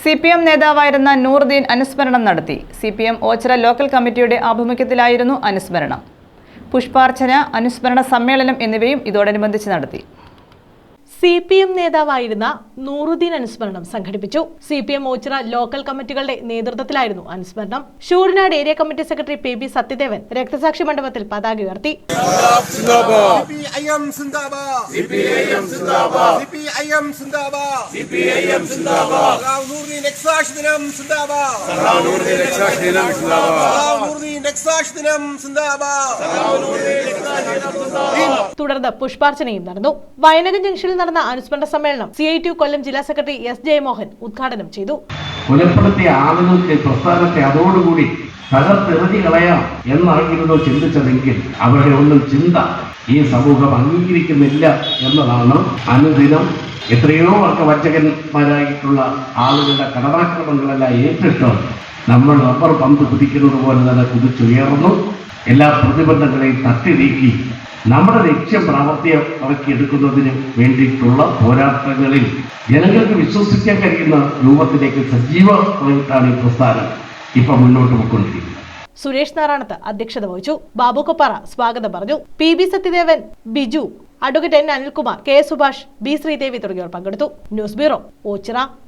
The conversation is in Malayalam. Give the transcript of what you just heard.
സി പി എം നേതാവായിരുന്ന നൂറുദ്ദീൻ അനുസ്മരണം നടത്തി. C P M Ochira local കമ്മിറ്റിയുടെ ആഭിമുഖ്യത്തിലായിരുന്നു അനുസ്മരണം. പുഷ്പാർച്ചന അനുസ്മരണ സമ്മേളനം എന്നിവയും ഇതോടനുബന്ധിച്ച് നടത്തി. സി പി എം നേതാവായിരുന്ന നൂറുദ്ദീൻ അനുസ്മരണം സംഘടിപ്പിച്ചു. C P M Ochira local കമ്മിറ്റികളുടെ നേതൃത്വത്തിലായിരുന്നു അനുസ്മരണം. Shoornad area committee secretary P B Sathyadevan രക്തസാക്ഷി മണ്ഡപത്തിൽ പതാക ഉയർത്തി. ദിനം ദിനം തുടർന്ന് പുഷ്പാർച്ചനയും നടന്നു. വയനാട് ജംഗ്ഷനിൽ നടന്ന അനുസ്മരണ സമ്മേളനം സി ഐ ടി കൊല്ലം ജില്ലാ സെക്രട്ടറി എസ് ജയമോഹൻ ഉദ്ഘാടനം ചെയ്തു. കൊലപ്പെടുത്തിയ ആളുകൾക്ക് പ്രസ്ഥാനത്തെ അതോടുകൂടി തകർത്തെറിഞ്ഞു കളയാം എന്നായിരുന്നു ചിന്തിച്ചതെങ്കിൽ അവരുടെ ഒന്നും ചിന്ത ഈ സമൂഹം അംഗീകരിക്കുന്നില്ല എന്നതാണ് അനുദിനം. എത്രയോ വർഗവഞ്ചകന്മാരായിട്ടുള്ള ആളുകളുടെ കടനാക്രമങ്ങളെല്ലാം ഏറ്റിട്ട്. നമ്മൾ റബ്ബർ പന്ത് കുതിക്കുന്നത് പോലെ തന്നെ കുതിച്ചുയർന്നു. എല്ലാ പ്രതിബന്ധങ്ങളെയും തട്ടി നീക്കി. നമ്മുടെ ലക്ഷ്യം പ്രാവർത്തികമാക്കിയെടുക്കുന്നതിന് വേണ്ടിയിട്ടുള്ള പോരാട്ടങ്ങളിൽ ജനങ്ങൾക്ക് വിശ്വസിക്കാൻ കഴിയുന്ന രൂപത്തിലേക്ക് സജീവമായിട്ടാണ് ഈ പ്രസ്ഥാനം ഇപ്പൊ മുന്നോട്ട് പോയിക്കൊണ്ടിരിക്കുന്നത്. സുരേഷ് നാരായണത്ത് അധ്യക്ഷത വഹിച്ചു. ബാബു കൊപ്പാറ സ്വാഗതം പറഞ്ഞു. P B Sathyadevan Biju advocate N Anilkumar K Subhash B Sreedevi തുടങ്ങിയവർ പങ്കെടുത്തു. News bureau Ochira.